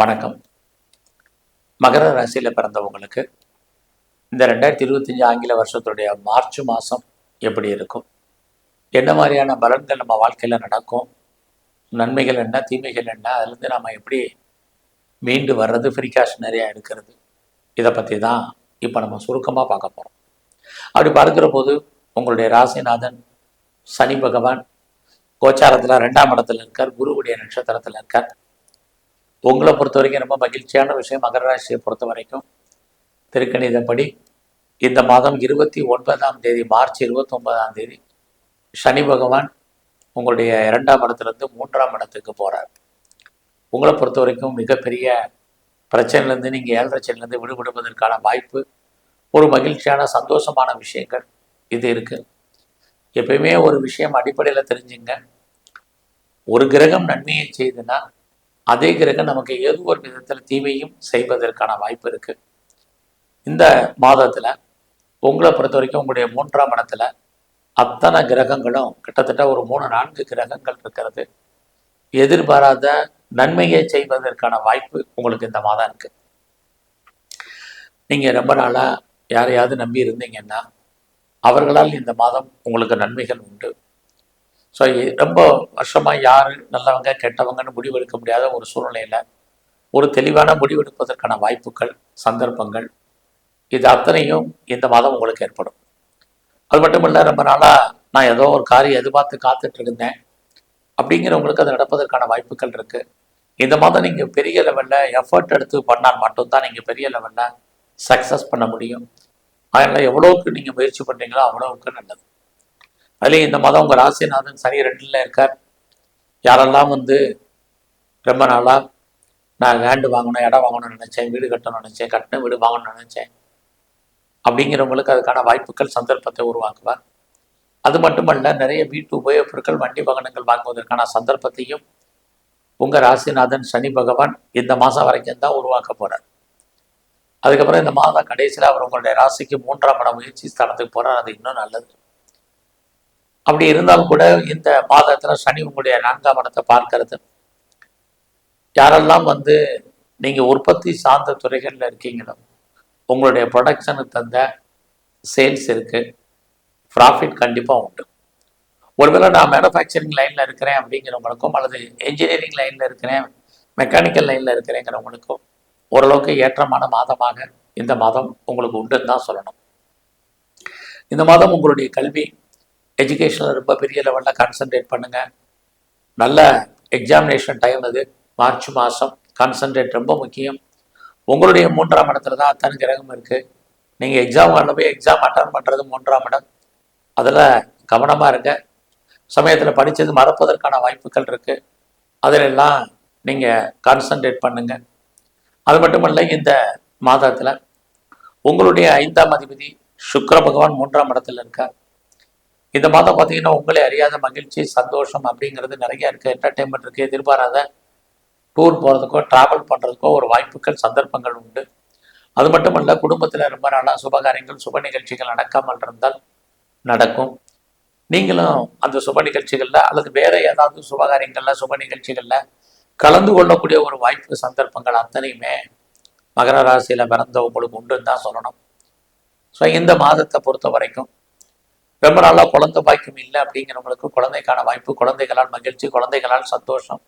வணக்கம். மகர ராசியில் பிறந்தவங்களுக்கு இந்த ரெண்டாயிரத்தி இருபத்தஞ்சு ஆங்கில வருஷத்துடைய மார்ச் மாதம் எப்படி இருக்கும்? என்ன மாதிரியான பலன்கள் நம்ம வாழ்க்கையில் நடக்கும்? நன்மைகள் என்ன தீமைகள் என்ன? அதுலேருந்து நாம் எப்படி மீண்டு வர்றது ப்ரிகாஷனரியாக இருக்கிறது இதை பற்றி தான் இப்போ நம்ம சுருக்கமாக பார்க்க போகிறோம் அப்படி பார்க்குற போது உங்களுடைய ராசிநாதன் சனி பகவான் கோச்சாரத்தில் ரெண்டாம் இடத்துல இருக்கார். குருவுடைய நட்சத்திரத்தில் இருக்கார். உங்களை பொறுத்த வரைக்கும் ரொம்ப மகிழ்ச்சியான விஷயம். மகர ராசியை பொறுத்த வரைக்கும் திருக்கணிதப்படி இந்த மாதம் இருபத்தி ஒன்பதாம் தேதி மார்ச் இருபத்தி ஒன்பதாம் தேதி சனி பகவான் உங்களுடைய இரண்டாம் இடத்துலேருந்து மூன்றாம் இடத்துக்கு போகிறார் உங்களை பொறுத்த வரைக்கும் மிகப்பெரிய பிரச்சனையிலேருந்து நீங்கள் ஏழரைச்சனிலேருந்து விடுபடுவதற்கான வாய்ப்பு ஒரு மகிழ்ச்சியான சந்தோஷமான விஷயங்கள் இது இருக்குது எப்பயுமே ஒரு விஷயம் அடிப்படையில் தெரிஞ்சுங்க. ஒரு கிரகம் நன்மையை செய்துன்னா அதே கிரகம் நமக்கு ஏதோ ஒரு விதத்தில் தீமையும் செய்வதற்கான வாய்ப்பு இருக்குது இந்த மாதத்தில் உங்களை பொறுத்த வரைக்கும் உங்களுடைய மூன்றாம் இடத்துல அத்தனை கிரகங்களும் கிட்டத்தட்ட ஒரு மூணு நான்கு கிரகங்கள் இருக்கிறது. எதிர்பாராத நன்மையை செய்வதற்கான வாய்ப்பு உங்களுக்கு இந்த மாதம் இருக்கு. நீங்கள் ரொம்ப நாளாக யாரையாவது நம்பி இருந்தீங்கன்னா அவர்களால் இந்த மாதம் உங்களுக்கு நன்மைகள் உண்டு. ஸோ ரொம்ப வருஷமாக யார் நல்லவங்க கெட்டவங்கன்னு முடிவெடுக்க முடியாத ஒரு சூழ்நிலையில் ஒரு தெளிவான முடிவெடுப்பதற்கான வாய்ப்புகள் சந்தர்ப்பங்கள் இது அத்தனையும் இந்த மாதம் உங்களுக்கு ஏற்படும். அது மட்டும் இல்லை ரொம்ப நாளாக நான் ஏதோ ஒரு காரியம் எதிர்பார்த்து காத்துட்டு இருந்தேன். அப்படிங்கிறவங்களுக்கு அது நடப்பதற்கான வாய்ப்புகள் இருக்குது இந்த மாதம் நீங்கள் பெரிய லெவலில் எஃபர்ட் எடுத்து பண்ணால் மட்டும்தான் நீங்கள் பெரிய லெவலில் சக்ஸஸ் பண்ண முடியும். அதனால் எவ்வளோவுக்கு நீங்கள் முயற்சி பண்ணுறீங்களோ அவ்வளோவுக்கு நல்லது. அதுலேயும் இந்த மாதம் உங்கள் ராசிநாதன் சனி ரெண்டில் இருக்கார். யாரெல்லாம் வந்து ரொம்ப நாளாக நான் லேண்டு வாங்கணும் இடம் வாங்கணும்னு நினச்சேன் வீடு கட்டணும்னு நினச்சேன் கட்டின வீடு வாங்கணும்னு நினச்சேன் அப்படிங்கிறவங்களுக்கு அதுக்கான வாய்ப்புகள் சந்தர்ப்பத்தை உருவாக்குவார். அது மட்டுமல்ல நிறைய வீட்டு உபயோகப் பொருட்கள் வண்டி வாகனங்கள் வாங்குவதற்கான சந்தர்ப்பத்தையும் உங்கள் ராசிநாதன் சனி பகவான் இந்த மாதம் வரைக்கும் தான் உருவாக்க போகிறார் அதுக்கப்புறம் இந்த மாதம் கடைசியில் அவர் உங்களுடைய ராசிக்கு மூன்றாம் இடம் முயற்சி ஸ்தானத்துக்கு போகிறார் அது இன்னும் நல்லது. அப்படி இருந்தாலும் கூட இந்த மாதத்தில் சனி உங்களுடைய நான்காம் இடத்தை பார்க்கறது. யாரெல்லாம் வந்து நீங்கள் உற்பத்தி சார்ந்த துறைகளில் இருக்கீங்களோ உங்களுடைய ப்ரொடக்ஷனுக்கு தந்த சேல்ஸ் இருக்குது ப்ராஃபிட் கண்டிப்பாக உண்டு. ஒருவேளை நான் மேனுஃபேக்சரிங் லைனில் இருக்கிறேன் அப்படிங்கிறவங்களுக்கும் அல்லது என்ஜினியரிங் லைனில் இருக்கிறேன் மெக்கானிக்கல் லைனில் இருக்கிறேங்கிறவங்களுக்கும் ஓரளவுக்கு ஏற்றமான மாதமாக இந்த மாதம் உங்களுக்கு உண்டுன்னு தான் சொல்லணும். இந்த மாதம் உங்களுடைய கல்வி எஜுகேஷனில் ரொம்ப பெரிய லெவலில் கான்சன்ட்ரேட் பண்ணுங்கள் நல்ல எக்ஸாமினேஷன் டைம் அது. மார்ச் மாதம் கான்சன்ட்ரேட் ரொம்ப முக்கியம். உங்களுடைய மூன்றாம் இடத்துல தான் அத்தனை கிரகம் இருக்குது நீங்கள் எக்ஸாம் வரல போய் எக்ஸாம் அட்டன் பண்ணுறது மூன்றாம் இடம். அதில் கவனமாக இருங்க. சமயத்தில் படித்தது மறப்பதற்கான வாய்ப்புகள் இருக்குது அதிலெல்லாம் நீங்கள் கான்சன்ட்ரேட் பண்ணுங்கள் அது மட்டுமல்ல இந்த மாதத்தில் உங்களுடைய ஐந்தாம் அதிபதி சுக்கர பகவான் மூன்றாம் இடத்துல இருக்கார். இந்த மாதம் பார்த்தீங்கன்னா உங்களே அறியாத மகிழ்ச்சி சந்தோஷம் அப்படிங்கிறது நிறைய இருக்குது என்டர்டெயின்மெண்ட் இருக்குது எதிர்பாராத டூர் போகிறதுக்கோ ட்ராவல் பண்ணுறதுக்கோ ஒரு வாய்ப்புகள் சந்தர்ப்பங்கள் உண்டு. அது மட்டும் இல்லை குடும்பத்தில் ரொம்ப நாளாக சுபகாரியங்கள் சுப நிகழ்ச்சிகள் நடக்காமல் இருந்தால் நடக்கும். நீங்களும் அந்த சுப நிகழ்ச்சிகளில் அல்லது வேற ஏதாவது சுபகாரியங்களில் சுப நிகழ்ச்சிகளில் கலந்து கொள்ளக்கூடிய ஒரு வாய்ப்பு சந்தர்ப்பங்கள் அத்தனையுமே மகர ராசியில் பிறந்த உங்களுக்கு உண்டுன்னு தான் சொல்லணும். ஸோ இந்த மாதத்தை பொறுத்த வரைக்கும் ரொம்ப நாளாக குழந்தை பாக்கியம் இல்லை அப்படிங்கிறவங்களுக்கு குழந்தைக்கான வாய்ப்பு குழந்தைகளால் மகிழ்ச்சி குழந்தைகளால் சந்தோஷம்.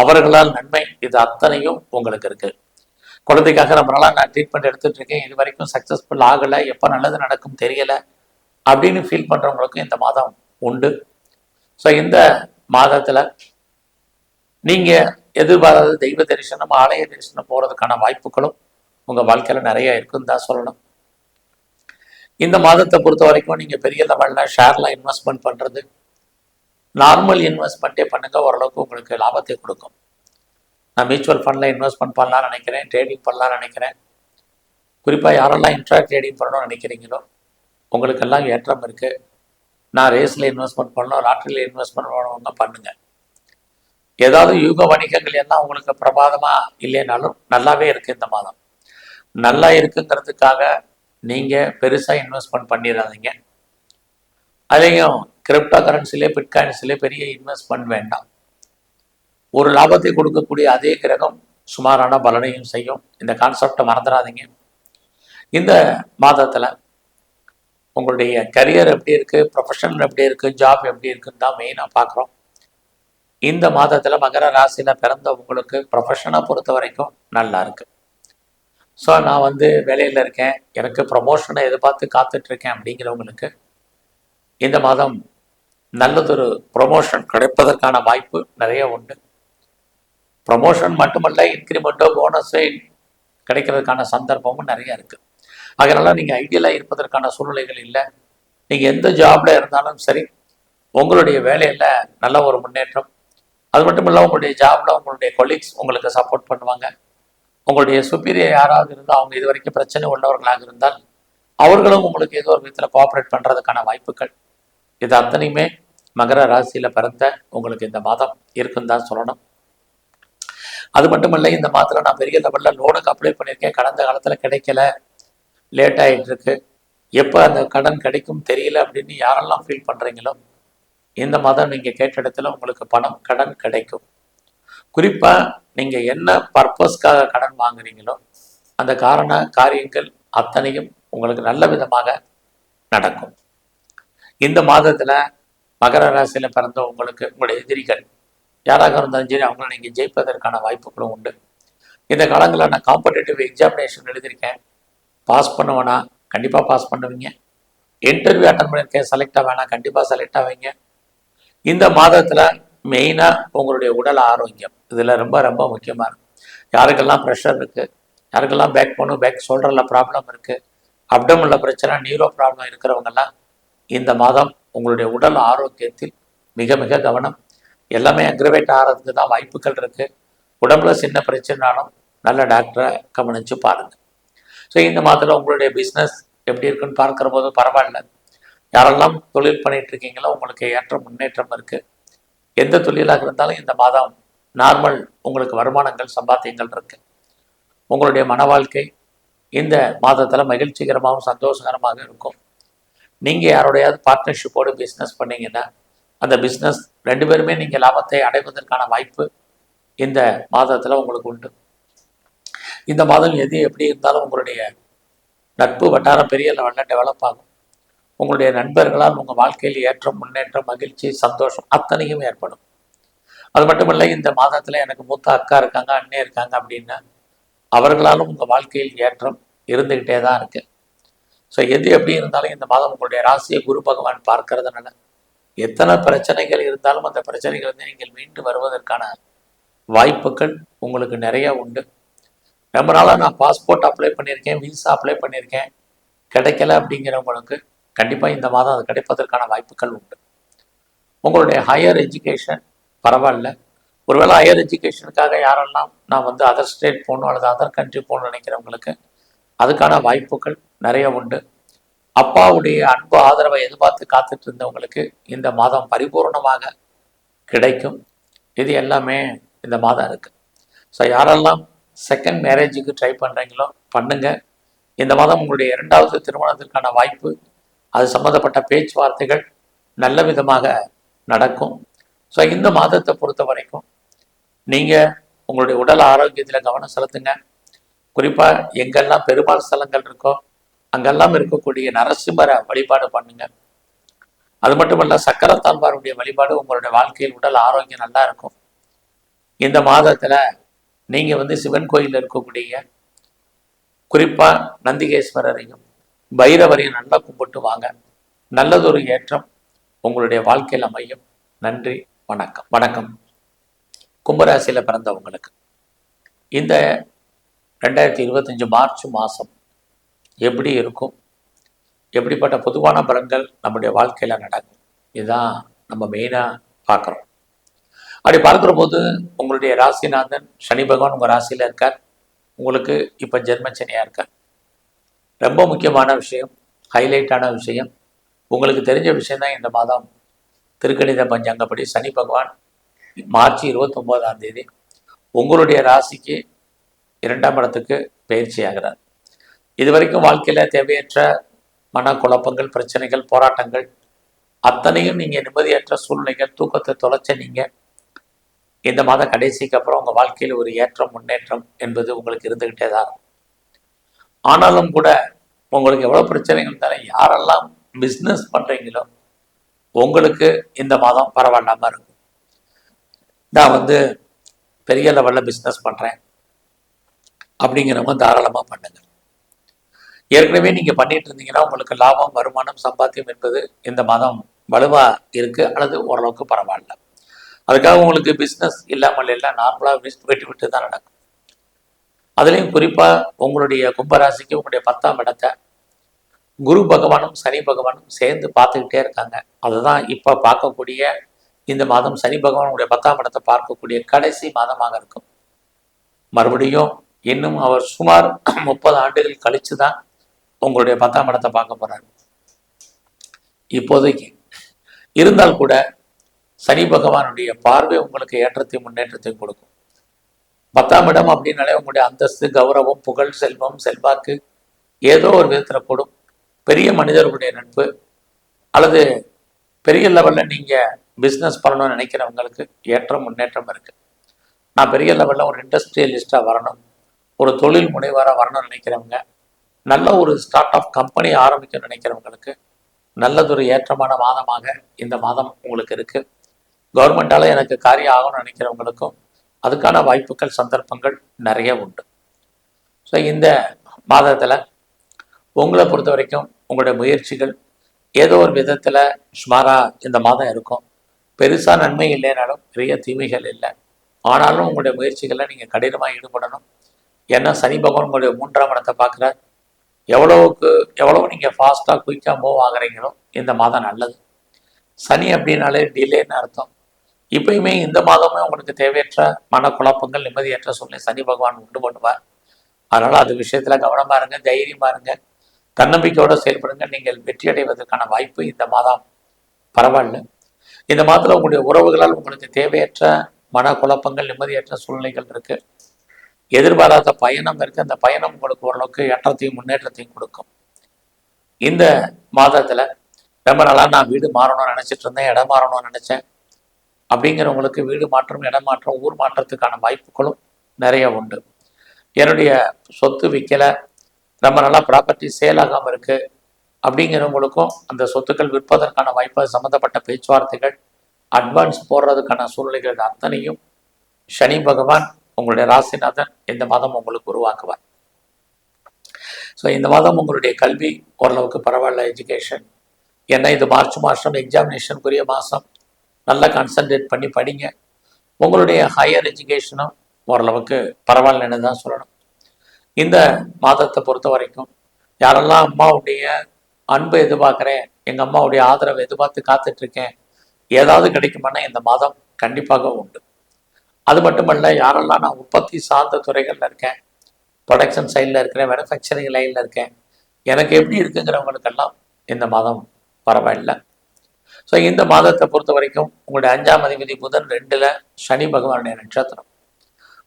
அவர்களால் நன்மை இது அத்தனையும் உங்களுக்கு இருக்கு. குழந்தைக்காக ரொம்ப நாளாக நான் ட்ரீட்மெண்ட் எடுத்துட்டு இருக்கேன். இது வரைக்கும் சக்ஸஸ்ஃபுல் ஆகலை. எப்போ நல்லது நடக்கும் தெரியல அப்படின்னு ஃபீல் பண்ணுறவங்களுக்கும் இந்த மாதம் உண்டு. ஸோ இந்த மாதத்தில் நீங்கள் எதிர்பாராத தெய்வ தரிசனம் ஆலய தரிசனம் போகிறதுக்கான வாய்ப்புகளும் உங்கள் வாழ்க்கையில் நிறைய இருக்குன்னு தான் சொல்லணும். இந்த மாதத்தை பொறுத்த வரைக்கும் நீங்கள் பெரிய லெவலில் ஷேரில் இன்வெஸ்ட்மெண்ட் பண்ணுறது நார்மல் இன்வெஸ்ட்மெண்ட்டே பண்ணுங்கள் ஓரளவுக்கு உங்களுக்கு லாபத்தை கொடுக்கும். நான் மியூச்சுவல் ஃபண்டில் இன்வெஸ்ட்மெண்ட் பண்ணலாம்னு நினைக்கிறேன் ட்ரேடிங் பண்ணலாம்னு நினைக்கிறேன். குறிப்பாக யாரெல்லாம் இன்ட்ரா ட்ரேடிங் பண்ணணும்னு நினைக்கிறீங்களோ உங்களுக்கெல்லாம் ஏற்றம் இருக்குது நான் ரேஸில் இன்வெஸ்ட்மெண்ட் பண்ணணும் லாட்ரியில் இன்வெஸ்ட்மெண்ட் பண்ணணுங்க பண்ணுங்கள் ஏதாவது யூக வணிகங்கள் எல்லாம் உங்களுக்கு பிரமாதமாக இல்லைனாலும் நல்லாவே இருக்குது இந்த மாதம். நல்லா இருக்குங்கிறதுக்காக நீங்கள் பெருசாக இன்வெஸ்ட்மெண்ட் பண்ணிடாதீங்க அதுலேயும் கிரிப்டோ கரன்சிலே பிட்காயின்ஸ்லேயே பெரிய இன்வெஸ்ட்மெண்ட் வேண்டாம். ஒரு லாபத்தை கொடுக்கக்கூடிய அதே கிரகம் சுமாரான பலனையும் செய்யும். இந்த கான்செப்டை மறந்துடாதீங்க இந்த மாதத்தில் உங்களுடைய கரியர் எப்படி இருக்குது ப்ரொஃபஷனல் எப்படி இருக்குது ஜாப் எப்படி இருக்குன்னு தான் மெயினாக பார்க்குறோம் இந்த மாதத்தில் மகர ராசியில் பிறந்த உங்களுக்கு ப்ரொஃபஷனை பொறுத்த வரைக்கும் நல்லா இருக்குது ஸோ நான் வந்து வேலையில் இருக்கேன். எனக்கு ப்ரமோஷனை எதிர்பார்த்து காத்துட்ருக்கேன் அப்படிங்கிறவங்களுக்கு இந்த மாதம் நல்லதொரு ப்ரொமோஷன் கிடைப்பதற்கான வாய்ப்பு நிறைய உண்டு. ப்ரொமோஷன் மட்டுமல்ல இன்க்ரிமெண்ட்டோ போனஸோ கிடைக்கிறதுக்கான சந்தர்ப்பமும் நிறைய இருக்குது அதனால் நீங்கள் ஐடியலாக இருப்பதற்கான சூழ்நிலைகள் இல்லை. நீங்கள் எந்த ஜாபில் இருந்தாலும் சரி உங்களுடைய வேலையில் நல்ல ஒரு முன்னேற்றம். அது மட்டும் இல்லை உங்களுடைய ஜாபில் உங்களுடைய கொலீக்ஸ் உங்களுக்கு சப்போர்ட் பண்ணுவாங்க. உங்களுடைய சுப்பீரியர் யாராவது இருந்தால் அவங்க இது வரைக்கும் பிரச்சனை உள்ளவர்களாக இருந்தால் அவர்களும் உங்களுக்கு ஏதோ ஒரு விதத்தில் கோஆப்ரேட் பண்ணுறதுக்கான வாய்ப்புகள். இது அத்தனையுமே மகர ராசியில் பிறந்த உங்களுக்கு இந்த மாதம் இருக்குன்னு தான் சொல்லணும். அது மட்டும் இல்லை இந்த மாதத்தில் நான் பெரிய லெவலில் லோனுக்கு அப்ளை பண்ணியிருக்கேன். கடந்த காலத்தில் கிடைக்கல. லேட் ஆகிட்டு இருக்கு எப்போ அந்த கடன் கிடைக்கும் தெரியல அப்படின்னு யாரெல்லாம் ஃபீல் பண்ணுறீங்களோ இந்த மாதம் நீங்கள் கேட்ட இடத்துல உங்களுக்கு பணம் கடன் கிடைக்கும். குறிப்பாக நீங்கள் என்ன பர்பஸ்க்காக கடன் வாங்குறீங்களோ அந்த காரண காரியங்கள் அத்தனையும் உங்களுக்கு நல்ல விதமாக நடக்கும். இந்த மாதத்தில் மகர ராசியில் பிறந்த உங்களுக்கு உங்களுடைய எதிரிகள் யாராக இருந்தாலும் சரி அவங்கள நீங்கள் ஜெயிப்பதற்கான வாய்ப்புகளும் உண்டு. இந்த காலங்களில் நான் காம்படேட்டிவ் எக்ஸாமினேஷன் எழுதியிருக்கேன். பாஸ் பண்ணுவேனா? கண்டிப்பாக பாஸ் பண்ணுவீங்க. இன்டர்வியூ அட்டன் பண்ணியிருக்கேன் செலக்ட் ஆவேனா கண்டிப்பாக செலக்ட் ஆவீங்க இந்த மாதத்தில் மெயினாக உங்களுடைய உடல் ஆரோக்கியம். இதில் ரொம்ப ரொம்ப முக்கியமாக இருக்கும் யாருக்கெல்லாம் ப்ரெஷர் இருக்குது யாருக்கெல்லாம் பேக் போனும் பேக் ஷோல்டரில் ப்ராப்ளம் இருக்குது அப்டமில் பிரச்சனை நீரோ ப்ராப்ளம் இருக்கிறவங்கெல்லாம் இந்த மாதம் உங்களுடைய உடல் ஆரோக்கியத்தில் மிக மிக கவனம். எல்லாமே அக்ரவேட் ஆகிறதுக்கு தான் வாய்ப்புகள் இருக்குது உடம்புல சின்ன பிரச்சனைனாலும் நல்ல டாக்டரை கவனித்து பாருங்கள் ஸோ இந்த மாதத்தில் உங்களுடைய பிஸ்னஸ் எப்படி இருக்குன்னு பார்க்குற போது பரவாயில்ல. யாரெல்லாம் தொழில் பண்ணிகிட்ருக்கீங்களோ உங்களுக்கு ஏற்ற முன்னேற்றம் இருக்குது எந்த தொழிலாக இருந்தாலும் இந்த மாதம் நார்மல் உங்களுக்கு வருமானங்கள் சம்பாத்தியங்கள் இருக்கு. உங்களுடைய மன வாழ்க்கை இந்த மாதத்தில் மகிழ்ச்சிகரமாகவும் சந்தோஷகரமாக இருக்கும். நீங்கள் யாரோடையாவது பார்ட்னர்ஷிப்போடு பிஸ்னஸ் பண்ணீங்கன்னா அந்த பிஸ்னஸ் ரெண்டு பேருமே நீங்கள் லாபத்தை அடைவதற்கான வாய்ப்பு இந்த மாதத்தில் உங்களுக்கு உண்டு. இந்த மாதம் எது எப்படி இருந்தாலும் உங்களுடைய நட்பு வட்டாரம் பெரிய லெவலில் டெவலப் ஆகும். உங்களுடைய நண்பர்களால் உங்கள் வாழ்க்கையில் ஏற்றம் முன்னேற்றம் மகிழ்ச்சி சந்தோஷம் அத்தனையும் ஏற்படும். அது மட்டும் இல்லை இந்த மாதத்தில் எனக்கு மூத்த அக்கா இருக்காங்க அண்ணே இருக்காங்க அப்படின்னா அவர்களாலும் உங்கள் வாழ்க்கையில் ஏற்றம் இருந்துக்கிட்டே தான் இருக்கு. ஸோ எது எப்படி இருந்தாலும் இந்த மாதம் உங்களுடைய ராசியை குரு பகவான் பார்க்கறதுனால எத்தனை பிரச்சனைகள் இருந்தாலும் அந்த பிரச்சனைகள் வந்து நீங்கள் மீண்டு வருவதற்கான வாய்ப்புகள் உங்களுக்கு நிறைய உண்டு. ரொம்ப நாளாக நான் பாஸ்போர்ட் அப்ளை பண்ணியிருக்கேன் விசா அப்ளை பண்ணியிருக்கேன். கிடைக்கல அப்படிங்கிறவங்களுக்கு கண்டிப்பாக இந்த மாதம் அது கிடைப்பதற்கான வாய்ப்புகள் உண்டு. உங்களுடைய ஹையர் எஜுகேஷன் பரவாயில்ல. ஒருவேளை ஹையர் எஜுகேஷனுக்காக யாரெல்லாம் நான் வந்து அதர் ஸ்டேட் போகணும் அல்லது அதர் கண்ட்ரி போகணும்னு நினைக்கிறவங்களுக்கு அதுக்கான வாய்ப்புகள் நிறைய உண்டு. அப்பாவுடைய அன்பு ஆதரவை எதிர்பார்த்து காத்துட்டு இருந்தவங்களுக்கு இந்த மாதம் பரிபூர்ணமாக கிடைக்கும். இது எல்லாமே இந்த மாதம் இருக்குது ஸோ யாரெல்லாம் செகண்ட் மேரேஜுக்கு ட்ரை பண்ணுறீங்களோ பண்ணுங்கள் இந்த மாதம் உங்களுடைய இரண்டாவது திருமணத்திற்கான வாய்ப்பு அது சம்மந்தப்பட்ட பேச்சுவார்த்தைகள் நல்ல விதமாக நடக்கும். ஸோ இந்த மாதத்தை பொறுத்த வரைக்கும் நீங்கள் உங்களுடைய உடல் ஆரோக்கியத்தில் கவனம் செலுத்துங்க. குறிப்பாக எங்கெல்லாம் பெருமாள் ஸ்தலங்கள் இருக்கோ அங்கெல்லாம் இருக்கக்கூடிய நரசிம்மரை வழிபாடு பண்ணுங்க. அது மட்டுமல்ல சக்கரத்தாழ்வாருடைய வழிபாடு உங்களுடைய வாழ்க்கையில் உடல் ஆரோக்கியம் நல்லா இருக்கும். இந்த மாதத்தில் நீங்கள் வந்து சிவன் கோயிலில் இருக்கக்கூடிய குறிப்பாக நந்திகேஸ்வரரையும் பைரவரை நல்லா கும்பிட்டு வாங்க நல்லதொரு ஏற்றம் உங்களுடைய வாழ்க்கையில் அமையும். நன்றி வணக்கம். வணக்கம். கும்பராசியில் பிறந்தவங்களுக்கு. இந்த ரெண்டாயிரத்தி இருபத்தஞ்சு மார்ச் மாதம் எப்படி இருக்கும்? எப்படிப்பட்ட பொதுவான பலன்கள் நம்முடைய வாழ்க்கையில் நடக்கும்? இதுதான் நம்ம மெயினாக பார்க்குறோம். அப்படி பார்க்குற போது உங்களுடைய ராசிநாதன் சனி பகவான் உங்கள் ராசியில் இருக்கார். உங்களுக்கு இப்போ ஜென்மச்சனியாக இருக்கார். ரொம்ப முக்கியமான விஷயம் ஹைலைட்டான விஷயம் உங்களுக்கு தெரிஞ்ச விஷயந்தான் இந்த மாதம் திருக்கணித பஞ்சாங்கப்படி சனி பகவான் மார்ச் இருபத்தொம்போதாம் தேதி உங்களுடைய ராசிக்கு இரண்டாம் இடத்துக்கு பயிற்சி ஆகிறார் இது வரைக்கும் வாழ்க்கையில் தேவையற்ற மனக்குழப்பங்கள் பிரச்சனைகள் போராட்டங்கள் அத்தனையும் நீங்கள் நிம்மதியற்ற சூழ்நிலைகள் தூக்கத்தை தொலைச்ச நீங்கள் இந்த மாத கடைசிக்கு அப்புறம் உங்கள் வாழ்க்கையில் ஒரு ஏற்றம் முன்னேற்றம் என்பது உங்களுக்கு இருந்துக்கிட்டே தான் இருக்கும். ஆனாலும் கூட உங்களுக்கு எவ்வளோ பிரச்சனைகள் இருந்தாலும் யாரெல்லாம் பிஸ்னஸ் பண்ணுறீங்களோ உங்களுக்கு இந்த மாதம் பரவாயில்லாமல் இருக்கும். நான் வந்து பெரிய லெவலில் பிஸ்னஸ் பண்ணுறேன் அப்படிங்கிறவங்க தாராளமாக பண்ணுங்க. ஏற்கனவே நீங்கள் பண்ணிட்டு இருந்தீங்கன்னா உங்களுக்கு லாபம் வருமானம் சம்பாத்தியம் என்பது இந்த மாதம் வலுவாக இருக்குது அல்லது ஓரளவுக்கு பரவாயில்ல. அதுக்காக உங்களுக்கு பிஸ்னஸ் இல்லாமல் எல்லாம் நார்மலாக வெட்டி விட்டு தான் நடக்கும். அதுலேயும் குறிப்பாக உங்களுடைய கும்பராசிக்கு உங்களுடைய பத்தாம் இடத்தை குரு பகவானும் சனி பகவானும் சேர்ந்து பார்த்துக்கிட்டே இருக்காங்க. அதுதான் இப்போ பார்க்கக்கூடிய இந்த மாதம் சனி பகவானுடைய பத்தாம் இடத்தை பார்க்கக்கூடிய கடைசி மாதமாக இருக்கும். மறுபடியும் இன்னும் அவர் சுமார் முப்பது ஆண்டுகள் கழிச்சு தான் உங்களுடைய பத்தாம் இடத்தை பார்க்க போறாரு. இப்போதைக்கு இருந்தால் கூட சனி பகவானுடைய பார்வை உங்களுக்கு ஏற்றத்தையும் முன்னேற்றத்தையும் கொடுக்கும். பத்தாம் இடம் அப்படின்னாலே உங்களுடைய அந்தஸ்து கௌரவம் புகழ் செல்வம் செல்வாக்கு ஏதோ ஒரு விதத்தில் கூடும் பெரிய மனிதர்களுடைய நட்பு அல்லது பெரிய லெவலில் நீங்கள் பிஸ்னஸ் பண்ணணும்னு நினைக்கிறவங்களுக்கு ஏற்றம் முன்னேற்றம் இருக்குது நான் பெரிய லெவலில் ஒரு இண்டஸ்ட்ரியலிஸ்ட்டாக வரணும் ஒரு தொழில் முனைவராக வரணும்னு நினைக்கிறவங்க நல்ல ஒரு ஸ்டார்ட் அப் கம்பெனி ஆரம்பிக்கணும்னு நினைக்கிறவங்களுக்கு நல்லதொரு ஏற்றமான மாதமாக இந்த மாதம் உங்களுக்கு இருக்குது கவர்மெண்டால் எனக்கு காரியம் ஆகணும்னு நினைக்கிறவங்களுக்கும் அதுக்கான வாய்ப்புகள் சந்தர்ப்பங்கள் நிறைய உண்டு. ஸோ இந்த மாதத்தில் உங்களை பொறுத்த வரைக்கும் உங்களுடைய முயற்சிகள் ஏதோ ஒரு விதத்தில் சுமாராக இந்த மாதம் இருக்கும். பெருசாக நன்மை இல்லைனாலும் பெரிய தீமைகள் இல்லை. ஆனாலும் உங்களுடைய முயற்சிகளில் நீங்கள் கடினமாக ஈடுபடணும். ஏன்னா சனி பகவான் உங்களுடைய மூன்றாம் இடத்தை பார்க்குறார். எவ்வளவுக்கு எவ்வளவு நீங்கள் ஃபாஸ்ட்டாக குயிக்காக மூவ் ஆகுறீங்களோ இந்த மாதம் நல்லது. சனி அப்படின்னாலே டிலேன்னு அர்த்தம். இப்பயுமே இந்த மாதமே உங்களுக்கு தேவையற்ற மனக்குழப்பங்கள் நிம்மதியற்ற சூழ்நிலை. சனி பகவான் உண்டு பண்ணுவார். அதனால் அது விஷயத்தில் கவனமாக இருங்க தைரியமாக இருங்க. தன்னம்பிக்கையோடு செயல்படுங்க. நீங்கள் வெற்றி அடைவதற்கான வாய்ப்பு இந்த மாதம் பரவாயில்ல. இந்த மாதத்தில் உங்களுடைய உறவுகளால் உங்களுக்கு தேவையற்ற மனக்குழப்பங்கள் நிம்மதியற்ற சூழ்நிலைகள் இருக்குது எதிர்பாராத பயணம் இருக்குது அந்த பயணம் உங்களுக்கு ஓரளவுக்கு ஏற்றத்தையும் முன்னேற்றத்தையும் கொடுக்கும். இந்த மாதத்தில் ரொம்ப நாளாக நான் வீடு மாறணும்னு நினச்சிட்டு இருந்தேன் இடம் மாறணும்னு நினச்சேன். அப்படிங்கிறவங்களுக்கு வீடு மாற்றம் இடமாற்றம் ஊர் மாற்றத்துக்கான வாய்ப்புகளும் நிறைய உண்டு. என்னுடைய சொத்து விற்கலை ரொம்ப நல்லா ப்ராப்பர்ட்டி சேல் ஆகாமல் இருக்கு. அப்படிங்கிறவங்களுக்கும் அந்த சொத்துக்கள் விற்பதற்கான வாய்ப்பு சம்மந்தப்பட்ட பேச்சுவார்த்தைகள் அட்வான்ஸ் போடுறதுக்கான சூழ்நிலைகள் அத்தனையும் சனி பகவான் உங்களுடைய ராசிநாதன் இந்த மாதம் உங்களுக்கு உருவாக்குவார். ஸோ இந்த மாதம் உங்களுடைய கல்வி ஓரளவுக்கு பரவாயில்ல எஜுகேஷன் ஏன்னா இது மார்ச் மாதம் எக்ஸாமினேஷனுக்குரிய மாதம் நல்லா கான்சன்ட்ரேட் பண்ணி படிங்க. உங்களுடைய ஹையர் எஜுகேஷனும் ஓரளவுக்கு பரவாயில்லன்னு தான் சொல்லணும். இந்த மாதத்தை பொறுத்த வரைக்கும் யாரெல்லாம் அம்மாவுடைய அன்பை எதிர்பார்க்குறேன் எங்கள் அம்மாவுடைய ஆதரவை எதிர்பார்த்து காத்துட்ருக்கேன் ஏதாவது கிடைக்குமானா இந்த மாதம் கண்டிப்பாக உண்டு. அது மட்டுமல்ல யாரெல்லாம் நான் உற்பத்தி சார்ந்த துறைகளில் இருக்கேன் ப்ரொடக்ஷன் சைடில் இருக்கிறேன் மேனுஃபேக்சரிங் லைனில் இருக்கேன் எனக்கு எப்படி இருக்குங்கிறவங்களுக்கெல்லாம் இந்த மாதம் பரவாயில்லை. ஸோ இந்த மாதத்தை பொறுத்த வரைக்கும் உங்களுடைய அஞ்சாம் அதிபதி புதன் ரெண்டில் சனி பகவானுடைய நட்சத்திரம்.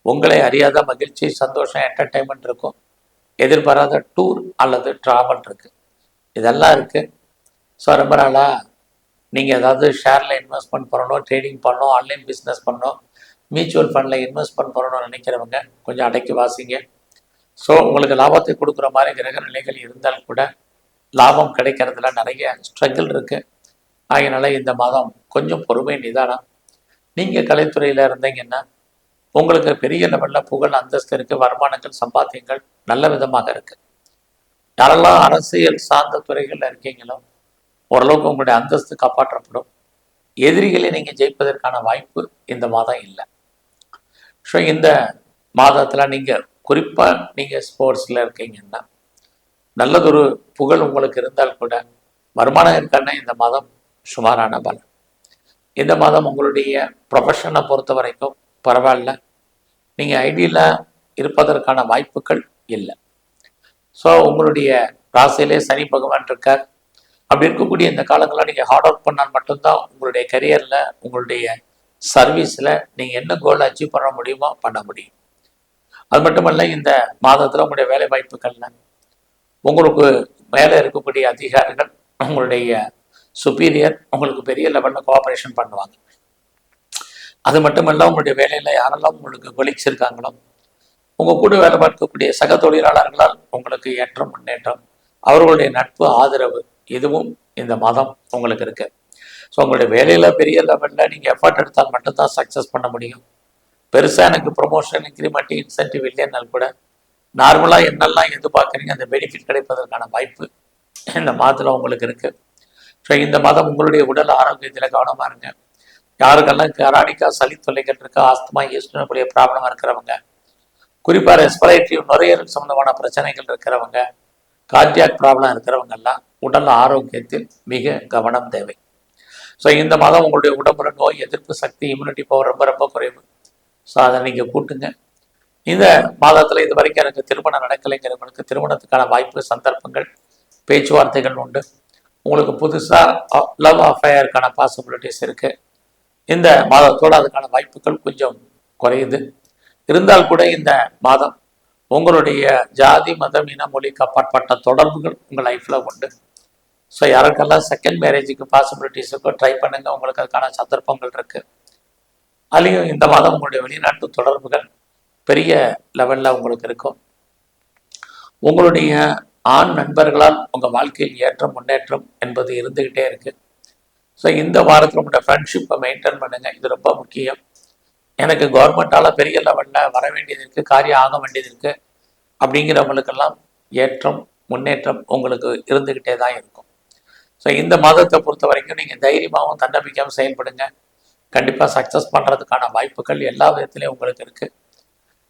உங்களை அறியாத மகிழ்ச்சி சந்தோஷம் என்டர்டைன்மெண்ட் இருக்கும். எதிர்பாராத டூர் அல்லது ட்ராவல் இருக்குது இதெல்லாம் இருக்குது ஸோ ரொம்ப நாளாக நீங்கள் ஏதாவது ஷேரில் இன்வெஸ்ட்மெண்ட் பண்ணணும் ட்ரேடிங் பண்ணணும் ஆன்லைன் பிஸ்னஸ் பண்ணணும் மியூச்சுவல் ஃபண்டில் இன்வெஸ்ட்மெண்ட் பண்ணணும்னு நினைக்கிறவங்க கொஞ்சம் அடக்கி வாசிங்க. ஸோ உங்களுக்கு லாபத்தை கொடுக்குற மாதிரி கிரக நிலைகள் இருந்தால் கூட லாபம் கிடைக்கிறதுல நிறைய ஸ்ட்ரகிள் இருக்குது அதனால் இந்த மாதம் கொஞ்சம் பொறுமை நிதானம். நீங்கள் கலைத்துறையில் இருந்தீங்கன்னா உங்களுக்கு பெரிய லெவலில் புகழ் அந்தஸ்து இருக்கு வருமானங்கள் சம்பாத்தியங்கள் நல்ல விதமாக இருக்கு. யாரெல்லாம் அரசியல் சார்ந்த துறைகளில் இருக்கீங்களோ ஓரளவுக்கு உங்களுடைய அந்தஸ்து காப்பாற்றப்படும். எதிரிகளை நீங்கள் ஜெயிப்பதற்கான வாய்ப்பு இந்த மாதம் இல்லை. ஸோ இந்த மாதத்தில் நீங்கள் குறிப்பாக நீங்கள் ஸ்போர்ட்ஸில் இருக்கீங்கன்னா நல்லதொரு புகழ் உங்களுக்கு இருந்தால் கூட வருமானம் இருக்கான்னா இந்த மாதம் சுமாரான பலன். இந்த மாதம் உங்களுடைய ப்ரொஃபஷனை பொறுத்த வரைக்கும் பரவாயில்ல. நீங்கள் ஐடியில் இருப்பதற்கான வாய்ப்புகள் இல்லை. ஸோ உங்களுடைய ராசியிலே சனி பகவான் இருக்கார். அப்படி இருக்கக்கூடிய இந்த காலங்களில் நீங்கள் ஹார்ட் ஒர்க் பண்ணால் மட்டும்தான் உங்களுடைய கரியரில் உங்களுடைய சர்வீஸில் நீங்கள் என்ன கோல் அச்சீவ் பண்ண முடியுமோ பண்ண முடியும். அது மட்டுமல்ல இந்த மாதத்தில் உங்களுடைய வேலை வாய்ப்புகளில் உங்களுக்கு மேலே இருக்கக்கூடிய அதிகாரிகள் உங்களுடைய சுப்பீரியர் உங்களுக்கு பெரிய லெவலில் கோஆப்ரேஷன் பண்ணுவாங்க. அது மட்டுமல்ல உங்களுடைய வேலையில் யாரெல்லாம் உங்களுக்கு கொலிக்ஸ் இருக்காங்களோ உங்கள் கூட வேலை பார்க்கக்கூடிய சக தொழிலாளர்களால் உங்களுக்கு ஏற்றம் முன்னேற்றம் அவர்களுடைய நட்பு ஆதரவு இதுவும் இந்த மாதம் உங்களுக்கு இருக்கு. ஸோ உங்களுடைய வேலையில் பெரிய லெவலில் நீங்கள் எஃபர்ட் எடுத்தால் மட்டும்தான் சக்ஸஸ் பண்ண முடியும். பெருசாக எனக்கு ப்ரொமோஷன் இன்க்ரிமெண்ட் இன்சென்டிவ் இல்லைன்னாலும் கூட நார்மலாக என்னெல்லாம் எதிர்பார்க்குறீங்க அந்த பெனிஃபிட் கிடைப்பதற்கான வாய்ப்பு இந்த மாதத்தில் உங்களுக்கு இருக்குது ஸோ இந்த மாதம் உங்களுடைய உடல் ஆரோக்கியத்தில் கவனமாக இருங்க. யாருக்கெல்லாம் கராடிக்கா சளி தொல்லைகள் இருக்கா ஆஸ்துமா ஈஸ்டனுக்குரிய ப்ராப்ளம் இருக்கிறவங்க குறிப்பாக ரெஸ்பிரேட்டரி நுரையீரல் சம்பந்தமான பிரச்சனைகள் இருக்கிறவங்க கார்டியாக் ப்ராப்ளம் இருக்கிறவங்க எல்லாம் உடல் ஆரோக்கியத்தில் மிக கவனம் தேவை. ஸோ இந்த மாதம் உங்களுடைய உடம்புல நோய் எதிர்ப்பு சக்தி இம்யூனிட்டி பவர் ரொம்ப ரொம்ப குறைவு. ஸோ அதை நீங்கள் கூட்டுங்க. இந்த மாதத்தில் இது வரைக்கும் எனக்கு திருமணம் நடக்கலைங்கிறவங்களுக்கு திருமணத்துக்கான வாய்ப்பு சந்தர்ப்பங்கள் பேச்சுவார்த்தைகள் உண்டு. உங்களுக்கு புதுசாக லவ் அஃபேருக்கான பாசிபிலிட்டிஸ் இருக்குது இந்த மாதத்தோடு அதுக்கான வாய்ப்புகள் கொஞ்சம் குறையுது. இருந்தால் கூட இந்த மாதம் உங்களுடைய ஜாதி மதம் இன மொழிக்கு அப்பாற்பட்ட தொடர்புகள் உங்கள் லைஃப்பில் உண்டு. ஸோ யாருக்கெல்லாம் செகண்ட் மேரேஜுக்கு பாசிபிலிட்டிஸுக்கோ ட்ரை பண்ணுங்கள் உங்களுக்கு அதுக்கான சந்தர்ப்பங்கள் இருக்குது அதுலேயும் இந்த மாதம் உங்களுடைய வெளிநாட்டு தொடர்புகள் பெரிய லெவலில் உங்களுக்கு இருக்கும். உங்களுடைய ஆண் நண்பர்களால் உங்கள் வாழ்க்கையில் ஏற்றம் முன்னேற்றம் என்பது இருந்துக்கிட்டே இருக்குது ஸோ இந்த வாரத்தில் உங்களோட ஃப்ரெண்ட்ஷிப்பை மெயின்டைன் பண்ணுங்க. இது ரொம்ப முக்கியம். எனக்கு கவர்மெண்டால் பெரிய லெவலில் வர வேண்டியது இருக்குது காரியம் ஆக வேண்டியது இருக்குது அப்படிங்கிறவங்களுக்கெல்லாம் ஏற்றம் முன்னேற்றம் உங்களுக்கு இருந்துக்கிட்டே தான் இருக்கும். ஸோ இந்த மாதத்தை பொறுத்த வரைக்கும் நீங்கள் தைரியமாகவும் தன்னம்பிக்கையாகவும் செயல்படுங்க. கண்டிப்பாக சக்ஸஸ் பண்ணுறதுக்கான வாய்ப்புகள் எல்லா விதத்துலேயும் உங்களுக்கு இருக்குது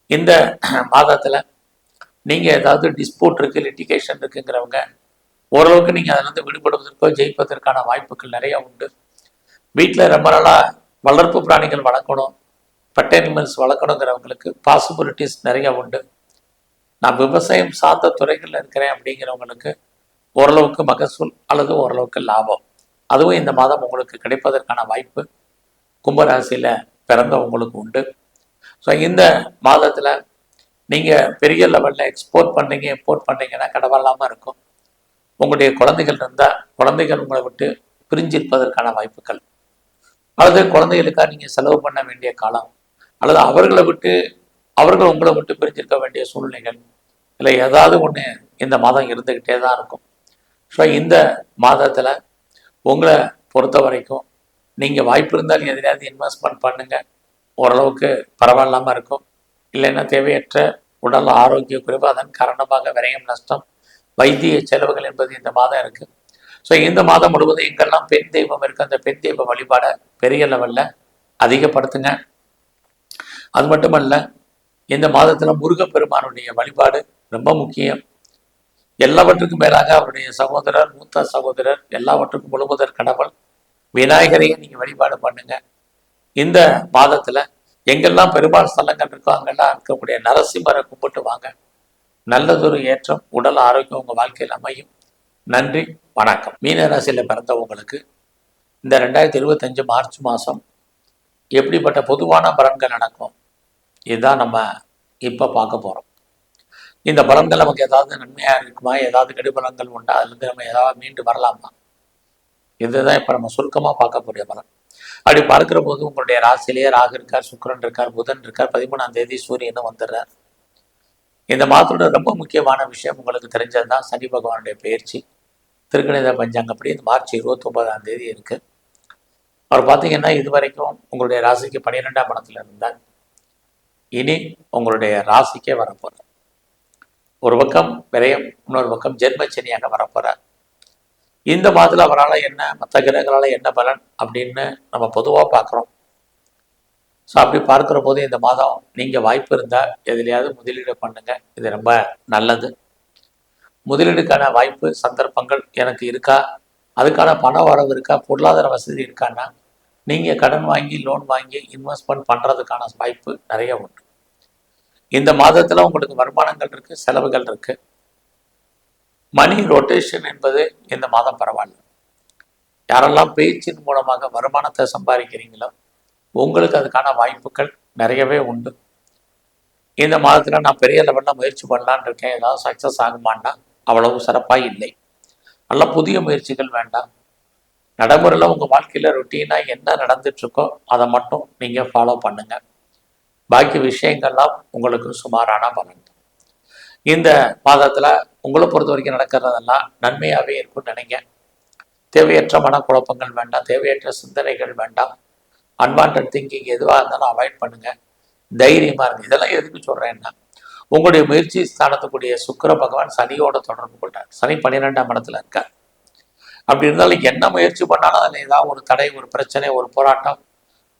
இந்த மாதத்தில் நீங்கள் ஏதாவது டிஸ்பியூட் இருக்குது லிட்டிகேஷன் இருக்குங்கிறவங்க ஓரளவுக்கு நீங்கள் அதிலிருந்து விடுபடுவதற்கோ ஜெயிப்பதற்கான வாய்ப்புகள் நிறையா உண்டு. வீட்டில் ரொம்ப நாளாக வளர்ப்பு பிராணிகள் வளர்க்கணும் பெட் அனிமல்ஸ் வளர்க்கணுங்கிறவங்களுக்கு பாசிபிலிட்டிஸ் நிறையா உண்டு. நான் விவசாயம் சார்ந்த துறைகளில் இருக்கிறேன் அப்படிங்கிறவங்களுக்கு ஓரளவுக்கு மகசூல் அல்லது ஓரளவுக்கு லாபம். அதுவும் இந்த மாதம் உங்களுக்கு கிடைப்பதற்கான வாய்ப்பு. கும்பராசியில் பிறந்தவங்களுக்கு உண்டு. ஸோ இந்த மாதத்தில் நீங்கள் பெரிய லெவலில் எக்ஸ்போர்ட் பண்ணீங்க இம்போர்ட் பண்ணீங்கன்னா கடவுளாமல் இருக்கும். உங்களுடைய குழந்தைகள் இருந்தால் குழந்தைகள் உங்களை விட்டு பிரிஞ்சிருப்பதற்கான வாய்ப்புகள். அல்லது குழந்தைகளுக்காக நீங்கள் செலவு பண்ண வேண்டிய காலம் அல்லது அவர்களை விட்டு அவர்கள் உங்களை விட்டு பிரிஞ்சிருக்க வேண்டிய சூழ்நிலைகள் இல்லை ஏதாவது ஒன்று இந்த மாதம் இருந்துக்கிட்டே தான் இருக்கும். ஸோ இந்த மாதத்தில் உங்களை பொறுத்த வரைக்கும் நீங்கள் வாய்ப்பு இருந்தால் எதிராவது இன்வெஸ்ட்மெண்ட் பண்ணுங்கள் ஓரளவுக்கு பரவாயில்லாமல் இருக்கும். இல்லைன்னா தேவையற்ற உடல் ஆரோக்கிய குறைவு அதன் காரணமாக விரயம் நஷ்டம் வைத்திய செலவுகள் என்பது இந்த மாதம் இருக்குது ஸோ இந்த மாதம் முழுவதும் எங்கெல்லாம் பெண் தெய்வம் இருக்குது அந்த பெண் தெய்வ வழிபாடை பெரிய லெவலில் அதிகப்படுத்துங்க. அது மட்டுமல்ல இந்த மாதத்தில் முருகப்பெருமானுடைய வழிபாடு ரொம்ப முக்கியம். எல்லாவற்றுக்கும் மேலாக அவருடைய சகோதரர் மூத்த சகோதரர் எல்லாவற்றுக்கும் முழுவதற் கடவுள் விநாயகரையும் நீங்கள் வழிபாடு பண்ணுங்க. இந்த மாதத்தில் எங்கெல்லாம் பெருமாள் ஸ்தலங்கள் இருக்கோ அங்கெல்லாம் இருக்கக்கூடிய நரசிம்மரை கும்பிட்டு வாங்க. நல்லதொரு ஏற்றம் உடல் ஆரோக்கியம் உங்கள் வாழ்க்கையில் அமையும். நன்றி வணக்கம். மீன ராசியில் பிறந்தவங்களுக்கு இந்த ரெண்டாயிரத்தி இருபத்தஞ்சு மார்ச் மாதம் எப்படிப்பட்ட பொதுவான பலன்கள் நடக்கும்? இதுதான் நம்ம இப்போ பார்க்க போகிறோம் இந்த பலன்கள் நமக்கு ஏதாவது நன்மையாக இருக்குமா? ஏதாவது கெடுபலங்கள் உண்டா? அதுலேருந்து நம்ம ஏதாவது மீண்டு வரலாமா? இதுதான் இப்போ நம்ம சுருக்கமாக பார்க்கக்கூடிய பலன். அப்படி பார்க்கிற போது உங்களுடைய ராசிலேயே ராகு இருக்கார் சுக்கரன் இருக்கார் புதன் இருக்கார் பதிமூணாம் தேதி சூரியனும் வந்துடுறார். இந்த மாதத்தோட ரொம்ப முக்கியமான விஷயம் உங்களுக்கு தெரிஞ்சது தான் சனி பகவானுடைய பயிற்சி. திருக்கணித பஞ்சாங்கப்படி இந்த மார்ச் இருபத்தி ஒன்பதாம் தேதி இருக்கு. அவர் பார்த்தீங்கன்னா இது வரைக்கும் உங்களுடைய ராசிக்கு பன்னிரெண்டாம் படத்தில் இருந்தார். இனி உங்களுடைய ராசிக்கே வரப்போகிறார் ஒரு பக்கம் விரயம் இன்னொரு பக்கம் ஜென்மச்சனியாக வரப்போகிறார் இந்த மாதத்தில் அவரால் என்ன மற்ற கிரகங்களால் என்ன பலன் அப்படின்னு நம்ம பொதுவாக பார்க்குறோம் ஸோ அப்படி பார்க்குற போது இந்த மாதம் நீங்கள் வாய்ப்பு இருந்தால் எதுலையாவது முதலீடு பண்ணுங்கள் இது ரொம்ப நல்லது. முதலீடுக்கான வாய்ப்பு சந்தர்ப்பங்கள் எனக்கு இருக்கா? அதுக்கான பண வரவு இருக்கா? பொருளாதார வசதி இருக்கான்னா நீங்கள் கடன் வாங்கி லோன் வாங்கி இன்வெஸ்ட்மெண்ட் பண்ணுறதுக்கான வாய்ப்பு நிறைய உண்டு. இந்த மாதத்தில் உங்களுக்கு வருமானங்கள் இருக்குது செலவுகள் இருக்குது மணி ரொட்டேஷன் என்பது இந்த மாதம் பரவாயில்ல. யாரெல்லாம் பேச்சின் மூலமாக வருமானத்தை சம்பாதிக்கிறீங்களோ உங்களுக்கு அதுக்கான வாய்ப்புகள் நிறையவே உண்டு. இந்த மாதத்தில் நான் பெரிய லெவலில் முயற்சி பண்ணலான் இருக்கேன். ஏதாவது சக்ஸஸ் ஆகுமான்னா அவ்வளவு சிறப்பாக இல்லை. நல்ல புதிய முயற்சிகள் வேண்டாம். நடைமுறையில் உங்கள் வாழ்க்கையில் ரொட்டீனாக என்ன நடந்துட்டுருக்கோ அதை மட்டும் நீங்கள் ஃபாலோ பண்ணுங்க. பாக்கி விஷயங்கள்லாம் உங்களுக்கு சுமாரான பலன் இந்த மாதத்தில் உங்களை பொறுத்த வரைக்கும் நடக்கிறதெல்லாம் நன்மையாகவே இருக்கும்னு நினைங்க. தேவையற்ற மனக்குழப்பங்கள் வேண்டாம் தேவையற்ற சிந்தனைகள் வேண்டாம். அன்வான்ட் திங்கிங் எதுவாக இருந்தாலும் அவாய்ட் பண்ணுங்கள் தைரியமாக இருங்க. இதெல்லாம் எதுக்கு சொல்கிறேன்னா உங்களுடைய முயற்சி ஸ்தானத்துக்குரிய சுக்கிர பகவான் சனியோட தொடர்பு கொண்டார். சனி பன்னிரெண்டாம் இடத்துல இருக்கார். அப்படி இருந்தாலும் என்ன முயற்சி பண்ணாலும் அதில் ஏதாவது ஒரு தடை ஒரு பிரச்சனை ஒரு போராட்டம்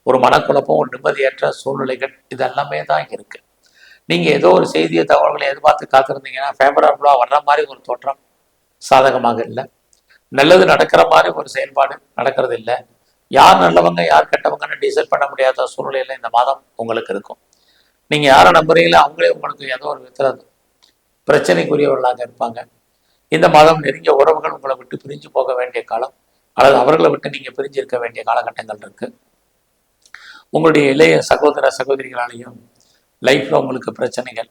ஒரு மனக்குழப்பம் ஒரு நிம்மதியற்ற சூழ்நிலைகள் இதெல்லாமே தான் இருக்குது நீங்க ஏதோ ஒரு செய்தியை தகவல்களை எதிர்பார்த்து காத்திருந்தீங்கன்னா ஃபேவரபுளாக வர்ற மாதிரி ஒரு தோற்றம் சாதகமாக இல்லை. நல்லது நடக்கிற மாதிரி ஒரு செயல்பாடு நடக்கிறது இல்லை. யார் நல்லவங்க யார் கெட்டவங்கன்னு டிசைட் பண்ண முடியாத சூழ்நிலையில இந்த மாதம் உங்களுக்கு இருக்கும். நீங்க யாரை நம்புறீங்களோ அவங்களே உங்களுக்கு ஏதோ ஒரு விதத்தில் பிரச்சனைக்குரியவர்களாக இருப்பாங்க. இந்த மாதம் நெருங்கிய உறவுகள் உங்களை விட்டு பிரிஞ்சு போக வேண்டிய காலம் அல்லது அவர்களை விட்டு நீங்க பிரிஞ்சு இருக்க வேண்டிய காலகட்டங்கள் இருக்கு. உங்களுடைய இளைய சகோதர சகோதரிகளாலையும் லைஃப்பில் உங்களுக்கு பிரச்சனைகள்.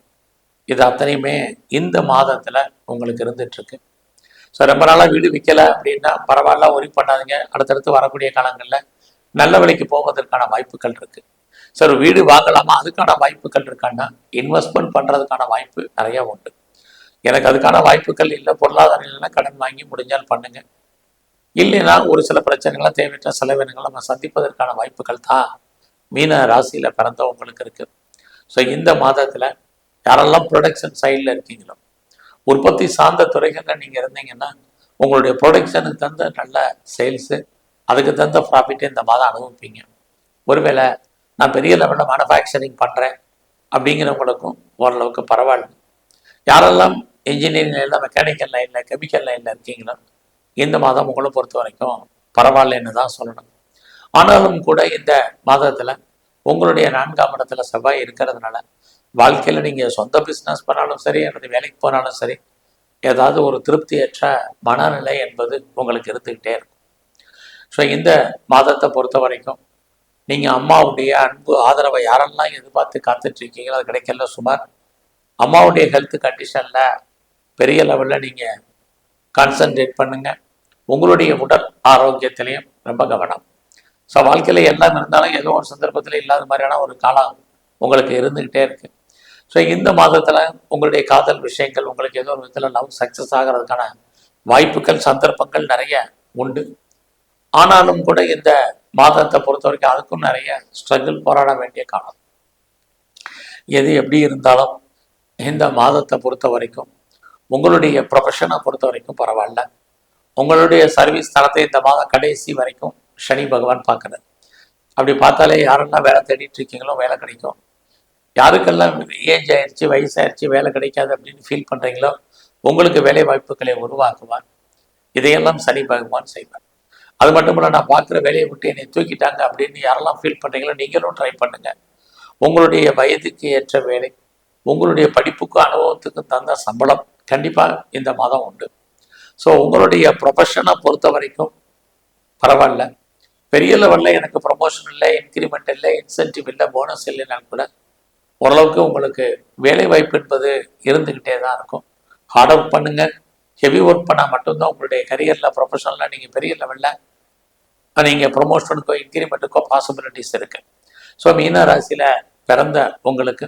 இது அத்தனையுமே இந்த மாதத்தில் உங்களுக்கு இருந்துகிட்ருக்கு ஸோ ரொம்ப நாளாக வீடு விற்கல அப்படின்னா பரவாயில்ல ஒரி பண்ணாதீங்க. அடுத்தடுத்து வரக்கூடிய காலங்களில் நல்ல விலைக்கு போவதற்கான வாய்ப்புகள் இருக்குது சார் வீடு வாங்கலாமா? அதுக்கான வாய்ப்புகள் இருக்கான்னா இன்வெஸ்ட்மெண்ட் பண்ணுறதுக்கான வாய்ப்பு நிறைய உண்டு. எனக்கு அதுக்கான வாய்ப்புகள் இல்லை பொருளாதார இல்லைன்னா கடன் வாங்கி முடிஞ்சால் பண்ணுங்க. இல்லைன்னா ஒரு சில பிரச்சனைகளை தேவையற்ற செலவினங்களை நம்ம சந்திப்பதற்கான வாய்ப்புகள் தான் மீன ராசியில் பிறந்தவங்களுக்கு இருக்குது ஸோ இந்த மாதத்தில் யாரெல்லாம் ப்ரொடக்ஷன் சைடில் இருக்கீங்களோ உற்பத்தி சார்ந்த துறைகளில் நீங்கள் இருந்தீங்கன்னா உங்களுடைய ப்ரொடக்ஷனுக்கு தகுந்த நல்ல சேல்ஸு அதுக்கு தகுந்த ப்ராஃபிட்டை இந்த மாதம் அனுபவிப்பீங்க. ஒருவேளை நான் பெரிய லெவலில் மேனுஃபேக்சரிங் பண்ணுறேன் அப்படிங்கிறவங்களுக்கும் ஓரளவுக்கு பரவாயில்ல. யாரெல்லாம் இன்ஜினியரிங் லைனில் மெக்கானிக்கல் லைனில் கெமிக்கல் லைனில் இருக்கீங்களோ இந்த மாதம் உங்களை பொறுத்த வரைக்கும் பரவாயில்லன்னு தான் சொல்லணும். ஆனாலும் கூட இந்த மாதத்தில் உங்களுடைய நான்காம் இடத்துல செவ்வாய் இருக்கிறதுனால வாழ்க்கையில் நீங்கள் சொந்த பிஸ்னஸ் பண்ணாலும் சரி அல்லது வேலைக்கு போனாலும் சரி ஏதாவது ஒரு திருப்தியற்ற மனநிலை என்பது உங்களுக்கு இருந்துக்கிட்டே இருக்கும். ஸோ இந்த மாதத்தை பொறுத்த வரைக்கும் நீங்கள் அம்மாவுடைய அன்பு ஆதரவை யாரெல்லாம் எதிர்பார்த்து காத்துட்டு இருக்கீங்களோ அது கிடைக்கல சுமார். அம்மாவுடைய ஹெல்த் கண்டிஷனில் பெரிய லெவலில் நீங்கள் கான்சன்ட்ரேட் பண்ணுங்க. உங்களுடைய உடல் ஆரோக்கியத்திலையும் ரொம்ப கவனம். ஸோ வாழ்க்கையில் எல்லாம் இருந்தாலும் ஏதோ ஒரு சந்தர்ப்பத்தில் இல்லாத மாதிரியான ஒரு காலம் உங்களுக்கு இருந்துக்கிட்டே இருக்கு. ஸோ இந்த மாதத்தில் உங்களுடைய காதல் விஷயங்கள் உங்களுக்கு ஏதோ ஒரு விதத்தில் லவ் சக்ஸஸ் ஆகிறதுக்கான வாய்ப்புகள் சந்தர்ப்பங்கள் நிறைய உண்டு. ஆனாலும் கூட இந்த மாதத்தை பொறுத்த வரைக்கும் அதுக்கும் நிறைய ஸ்ட்ரகிள் போராட வேண்டிய காலம். எது எப்படி இருந்தாலும் இந்த மாதத்தை பொறுத்த வரைக்கும் உங்களுடைய ப்ரொஃபஷனை பொறுத்த வரைக்கும் பரவாயில்ல. உங்களுடைய சர்வீஸ் தரத்தை இந்த மாதம் கடைசி வரைக்கும் சனி பகவான் பார்க்குறார். அப்படி பார்த்தாலே யாரெல்லாம் வேலை தேடிட்டு இருக்கீங்களோ வேலை கிடைக்கும். யாருக்கெல்லாம் ஏஜ் ஆயிடுச்சு வயசாயிருச்சு வேலை கிடைக்காது அப்படின்னு ஃபீல் பண்ணுறீங்களோ உங்களுக்கு வேலை வாய்ப்புகளை உருவாக்குவார். இதையெல்லாம் சனி பகவான் செய்வார். அது மட்டும் இல்லை நான் பார்க்குற வேலையை விட்டு என்னை தூக்கிட்டாங்க அப்படின்னு யாரெல்லாம் ஃபீல் பண்ணுறீங்களோ நீங்களும் ட்ரை பண்ணுங்க. உங்களுடைய வயதுக்கு ஏற்ற வேலை உங்களுடைய படிப்புக்கும் அனுபவத்துக்கும் தந்த சம்பளம் கண்டிப்பாக இந்த மாதம் உண்டு. ஸோ உங்களுடைய ப்ரொஃபஷனை பொறுத்த வரைக்கும் பரவாயில்ல. பெரிய லெவலில் எனக்கு ப்ரொமோஷன் இல்லை இன்க்ரிமெண்ட் இல்லை இன்சென்டிவ் இல்லை போனஸ் இல்லைனாலும் கூட ஓரளவுக்கு உங்களுக்கு வேலை வாய்ப்பு என்பது இருந்துக்கிட்டே தான் இருக்கும். ஹார்ட் ஒர்க் பண்ணுங்க. ஹெவி ஒர்க் பண்ணால் மட்டும்தான் உங்களுடைய கரியரில் ப்ரொஃபஷனலில் நீங்கள் பெரிய லெவலில் நீங்கள் ப்ரொமோஷனுக்கோ இன்க்ரிமெண்ட்டுக்கோ பாசிபிலிட்டிஸ் இருக்குது ஸோ மீன ராசியில் பிறந்த உங்களுக்கு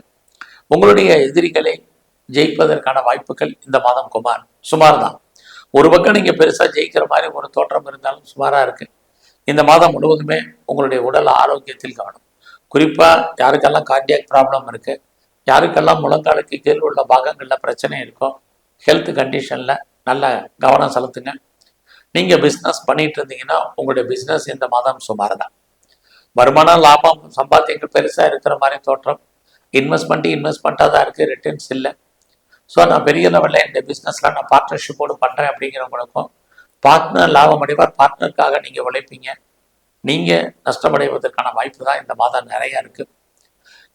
உங்களுடைய எதிரிகளை ஜெயிப்பதற்கான வாய்ப்புகள் இந்த மாதம் குமார் சுமார் தான் ஒரு பக்கம் நீங்கள் பெருசாக ஜெயிக்கிற மாதிரி ஒரு தோற்றம் இருந்தாலும் சுமாராக இருக்குது இந்த மாதம் முழுவதுமே உங்களுடைய உடல் ஆரோக்கியத்தில் காணும். குறிப்பாக யாருக்கெல்லாம் கார்டியாக் ப்ராப்ளம் இருக்குது யாருக்கெல்லாம் முழங்காலுக்கு கீழ் உள்ள பாகங்களில் பிரச்சனை இருக்கோ ஹெல்த் கண்டிஷனில் நல்ல கவனம் செலுத்துங்க. நீங்கள் பிஸ்னஸ் பண்ணிட்டு இருந்தீங்கன்னா உங்களுடைய பிஸ்னஸ் இந்த மாதம் சுமார் தான் வருமானம் லாபம் சம்பாத்தியங்கள் பெருசாக இருக்கிற மாதிரி தோற்றம். இன்வெஸ்ட்மெண்ட்டு இன்வெஸ்ட்மெண்ட்டாக தான் இருக்குது ரிட்டர்ன்ஸ் இல்லை. ஸோ நான் பெரிய லெவலில் இந்த பிஸ்னஸில் நான் பார்ட்னர்ஷிப்போடு பண்ணுறேன் அப்படிங்கிறவங்களுக்கும் பார்ட்னர் லாபம் அடைவார் பார்ட்னருக்காக நீங்கள் உழைப்பீங்க. நீங்கள் நஷ்டமடைவதற்கான வாய்ப்பு தான் இந்த மாதம் நிறைய இருக்குது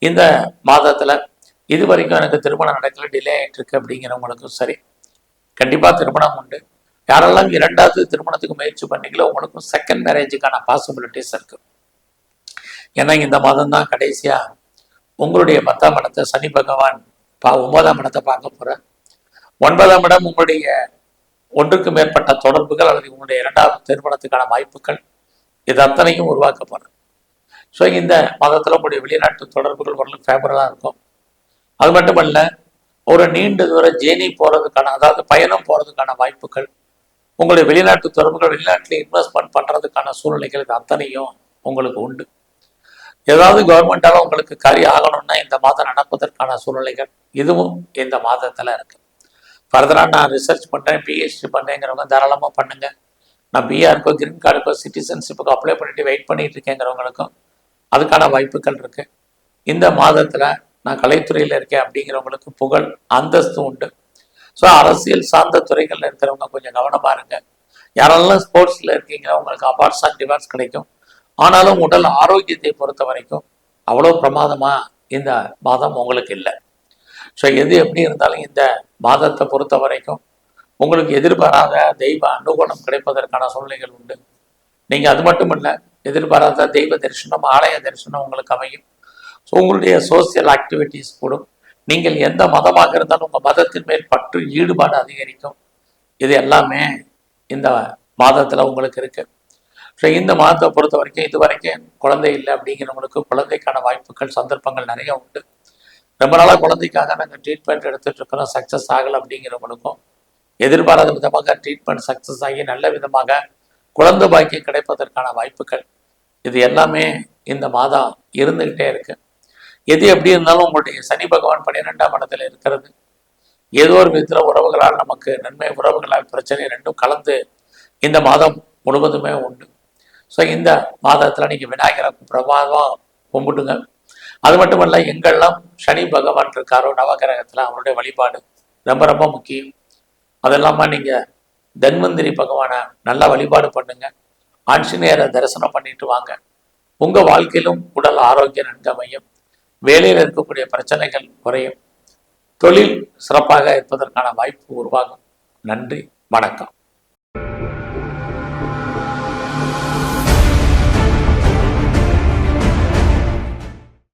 இந்த மாதத்தில் இது வரைக்கும் எனக்கு திருமணம் நடக்கல டிலே ஆகிட்டுருக்கு அப்படிங்கிறவங்களுக்கும் சரி. கண்டிப்பாக திருமணம் உண்டு. யாரெல்லாம் இரண்டாவது திருமணத்துக்கு முயற்சி பண்ணீங்களோ உங்களுக்கும் செகண்ட் மேரேஜுக்கான பாசிபிலிட்டிஸ் இருக்குது ஏன்னா இந்த மாதம் தான் கடைசியாக உங்களுடைய பத்தாம் இடத்தை சனி பகவான் பா ஒன்பதாம் இடத்தை பார்க்க போகிறேன் ஒன்பதாம் இடம் உங்களுடைய ஒன்றுக்கு மேற்பட்ட தொடர்புகள் அல்லது உங்களுடைய இரண்டாவது திருமணத்துக்கான வாய்ப்புகள் இது அத்தனையும் உருவாக்கப்படும். ஸோ இந்த மாதத்தில் உங்களுடைய வெளிநாட்டு தொடர்புகள் ஓரளவு ஃபேவரலாக இருக்கும். அது மட்டுமல்ல ஒரு நீண்ட தூர ஜேர்னி போகிறதுக்கான அதாவது பயணம் போகிறதுக்கான வாய்ப்புகள் உங்களுடைய வெளிநாட்டு தொடர்புகள் வெளிநாட்டில் இன்வெஸ்ட்மெண்ட் பண்ணுறதுக்கான சூழ்நிலைகள் இது அத்தனையும் உங்களுக்கு உண்டு. ஏதாவது கவர்மெண்ட்டால் உங்களுக்கு காரியம் ஆகணும்னா இந்த மாதம் நடப்பதற்கான சூழ்நிலைகள் இதுவும் இந்த மாதத்தில் இருக்குது ஃபர்தராக நான் ரிசர்ச் பண்ணுறேன் பிஹெச்டி பண்ணுறேங்கிறவங்க தாராளமாக பண்ணுங்க. நான் பிஆருக்கோ கிரீன் கார்டுக்கோ சிட்டிசன்ஷிப்புக்கு அப்ளை பண்ணிட்டு வெயிட் பண்ணிட்டு இருக்கேங்கிறவங்களுக்கும் அதுக்கான வாய்ப்புகள் இருக்கு. இந்த மாதத்தில் நான் கலைத்துறையில் இருக்கேன் அப்படிங்கிறவங்களுக்கு புகழ் அந்தஸ்து உண்டு. ஸோ அரசியல் சார்ந்த துறைகளில் இருக்கிறவங்க கொஞ்சம் கவனமாக இருங்க யாரெல்லாம் ஸ்போர்ட்ஸில் இருக்கீங்க உங்களுக்கு அவார்ட்ஸ் அண்ட் டிவார்ட்ஸ் கிடைக்கும். ஆனாலும் உடல் ஆரோக்கியத்தை பொறுத்த வரைக்கும் அவ்வளோ பிரமாதமாக இந்த மாதம் உங்களுக்கு இல்லை. ஸோ எது எப்படி இருந்தாலும் இந்த மாதத்தை பொறுத்த வரைக்கும் உங்களுக்கு எதிர்பாராத தெய்வ அனுகூலம் கிடைப்பதற்கான சூழ்நிலைகள் உண்டு. நீங்கள் அது மட்டும் இல்லை எதிர்பாராத தெய்வ தரிசனம் ஆலய தரிசனம் உங்களுக்கு அமையும். ஸோ உங்களுடைய சோசியல் ஆக்டிவிட்டீஸ் கூடும். நீங்கள் எந்த மதமாக இருந்தாலும் உங்கள் மதத்தின் மேல் பற்று ஈடுபாடு அதிகரிக்கும். இது எல்லாமே இந்த மாதத்தில் உங்களுக்கு இருக்குது ஸோ இந்த மாதத்தை பொறுத்த வரைக்கும் இது வரைக்கும் குழந்தை இல்லை அப்படிங்கிறவங்களுக்கு குழந்தைக்கான வாய்ப்புகள் சந்தர்ப்பங்கள் நிறைய உண்டு. ரொம்ப நாளாக குழந்தைக்காக நாங்கள் ட்ரீட்மெண்ட் எடுத்துகிட்டு இருக்கிறோம் சக்ஸஸ் ஆகலை அப்படிங்கிறவங்களுக்கும் எதிர்பாராத விதமாக ட்ரீட்மெண்ட் சக்ஸஸ் ஆகி நல்ல விதமாக குழந்தை பாக்கியம் கிடைப்பதற்கான வாய்ப்புகள். இது எல்லாமே இந்த மாதம் இருந்துக்கிட்டே இருக்கு. எது எப்படி இருந்தாலும் உங்களுடைய சனி பகவான் பன்னிரெண்டாம் இடத்துல இருக்கிறது. ஏதோ ஒரு விதத்தில் உறவுகளால் நமக்கு நன்மை உறவுகளால் பிரச்சனை ரெண்டும் கலந்து இந்த மாதம் முழுவதுமே உண்டு. ஸோ இந்த மாதத்தில் நீங்கள் விநாயகரை பிரமாதமாக கும்பிட்டுங்க அது மட்டுமல்ல எங்கெல்லாம் சனி பகவான் இருக்காரோ நவகிரகத்தில் அவருடைய வழிபாடு ரொம்ப ரொம்ப முக்கியம். அது நீங்கள் தன்வந்திரி பகவானை நல்லா வழிபாடு பண்ணுங்க. ஆஞ்சநேயரை தரிசனம் பண்ணிட்டு வாங்க. உங்கள் வாழ்க்கையிலும் உடல் ஆரோக்கியம் நன்கமையும் வேலையில் இருக்கக்கூடிய பிரச்சனைகள் குறையும். தொழில் சிறப்பாக இருப்பதற்கான வாய்ப்பு உருவாகும். நன்றி வணக்கம்.